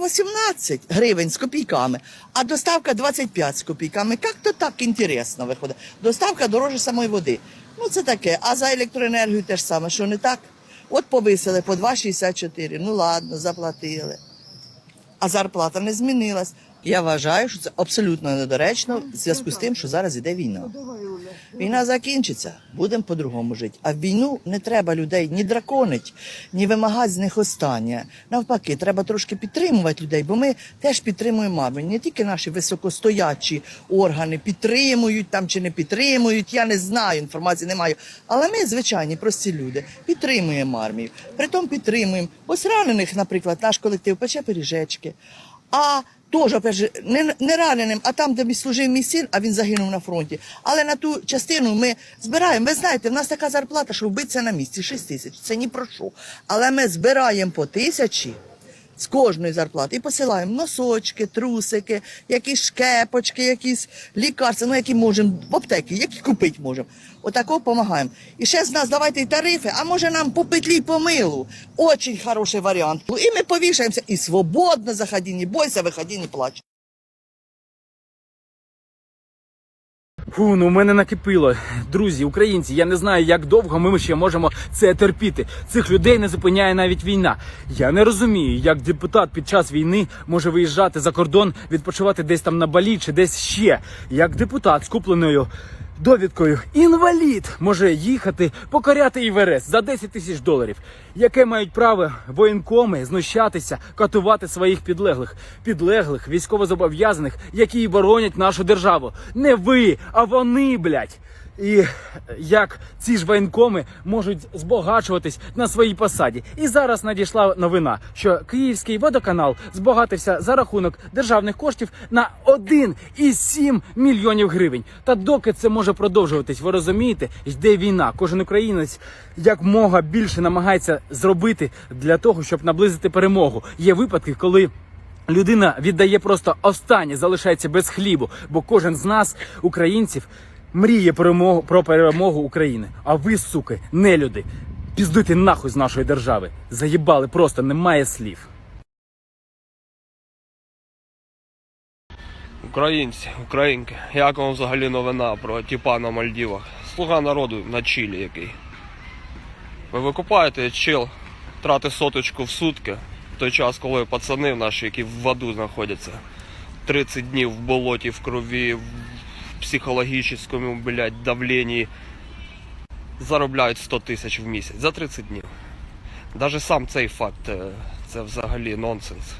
18 гривень з копійками, а доставка 25 з копійками. Як то так інтересно виходить? Доставка дороже самої води. Ну це таке. А за електроенергію теж саме, що не так? От повисили по 2,64. Ну ладно, заплатили. А зарплата не змінилась. Я вважаю, що це абсолютно недоречно в зв'язку з тим, що зараз іде війна. Війна закінчиться, будемо по-другому жити. А в війну не треба людей ні драконить, ні вимагати з них останнє. Навпаки, треба трошки підтримувати людей, бо ми теж підтримуємо маму. Не тільки наші високостоячі органи підтримують там чи не підтримують. Я не знаю, інформації не маю. Але ми, звичайні, прості люди, підтримуємо армію. Притом підтримуємо. Ось ранених, наприклад, наш колектив пече пиріжечки. А Теж, опять же, не, не раненим, а там, де служив мій син, а він загинув на фронті. Але на ту частину ми збираємо. Ви знаєте, в нас така зарплата, що вбитися на місці 6 тисяч. Це ні про що. Але ми збираємо по тисячі з кожної зарплати і посилаємо носочки, трусики, якісь шкепочки, якісь лікарства, ну які можемо в аптеки, які купити можемо. Отако допомагаємо. І ще з нас давайте й тарифи, а може нам по петлі й по милу. Очень хороший варіант. І ми повішаємося і свободно заходи, не бойся, виходи, не плач. Фу, ну в мене накипіло. Друзі, українці, я не знаю, як довго ми ще можемо це терпіти. Цих людей не зупиняє навіть війна. Я не розумію, як депутат під час війни може виїжджати за кордон, відпочивати десь там на Балі чи десь ще. Як депутат з купленою довідкою інвалід може їхати покоряти Іверест за 10 тисяч доларів. Яке мають право воєнкоми знущатися, катувати своїх підлеглих, підлеглих військовозобов'язаних, які боронять нашу державу. Не ви, а вони, блядь. І як ці ж воєнкоми можуть збагачуватись на своїй посаді. І зараз надійшла новина, що Київський водоканал збагатився за рахунок державних коштів на 1,7 мільйонів гривень. Та доки це може продовжуватись, ви розумієте, йде війна. Кожен українець як мога більше намагається зробити для того, щоб наблизити перемогу. Є випадки, коли. Людина віддає просто останнє, залишається без хлібу, бо кожен з нас, українців, мріє перемогу про перемогу України. А ви, суки, не люди. Піздуйте нахуй з нашої держави. Заїбали просто немає слів. Українці, українки, як вам взагалі новина про тіпа на Мальдівах? Слуга народу на Чилі який. Ви викупаєте, чил тратить соточку в сутки, в той час, коли пацани наші, які в аду знаходяться, 30 днів в болоті, в крові, психологічному, блядь, давленні, заробляють 100 тисяч в місяць за 30 днів. Навіть сам цей факт е, це взагалі нонсенс.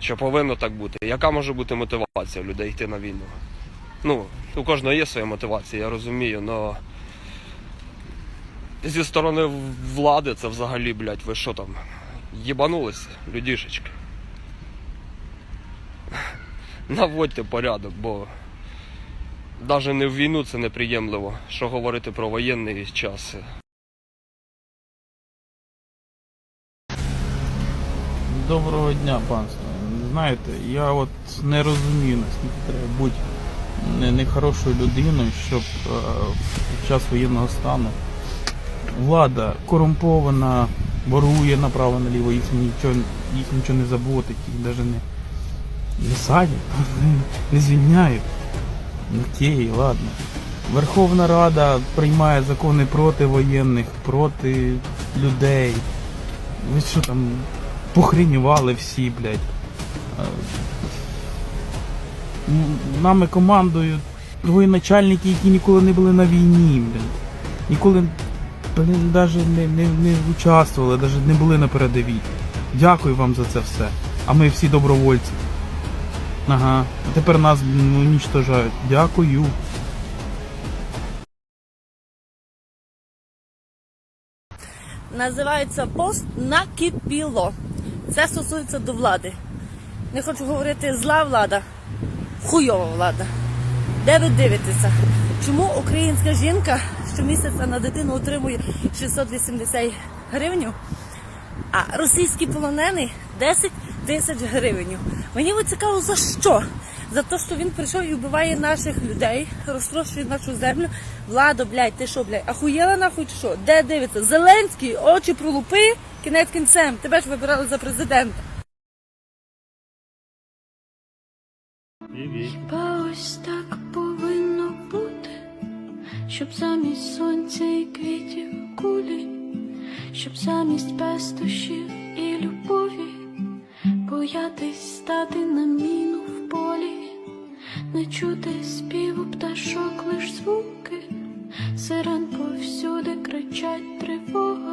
Що повинно так бути? Яка може бути мотивація людей йти на війну? Ну, у кожного є своя мотивація, я розумію, але зі сторони влади це взагалі, блядь, ви що там? Єбанулися, людішечки. Наводьте порядок, бо навіть не в війну це неприємливо, що говорити про воєнний час. Доброго дня, панство. Знаєте, я от не розумію, наскільки треба бути нехорошою людиною, щоб е, під час воєнного стану влада корумпована, ворує направо-наліво, їх нічого, їх нічого не заботить, їх навіть не, не садять, не звільняють. Окей, ладно. Верховна Рада приймає закони проти воєнних, проти людей. Ви що там похренювали всі, блядь. Нами командують воєначальники, які ніколи не були на війні, блядь. Ніколи блін, навіть не, не, не участвували, навіть не були на передовій. Дякую вам за це все. А ми всі добровольці. Ага. Тепер нас блін, унічтожають. Дякую. називається пост накипіло. Це стосується до влади. Не хочу говорити зла влада, хуйова влада. Де ви дивитеся? Чому українська жінка щомісяця на дитину отримує 680 гривень, а російський полонений 10 тисяч гривень? Мені цікаво за що? За те, що він прийшов і вбиває наших людей, розтрощує нашу землю. Влада, блядь, ти що, блядь, ахуєла нахуй чи що? Де дивиться? Зеленський, очі пролупи, кінець кінцем. Тебе ж вибирали за президента. Привіт. Ба ось так повинно бути, щоб замість сонця і квітів кулі, щоб замість пестощів і любові, боятись стати на міну в полі, не чути співу пташок, лиш звуки, сирен повсюди кричать тривога.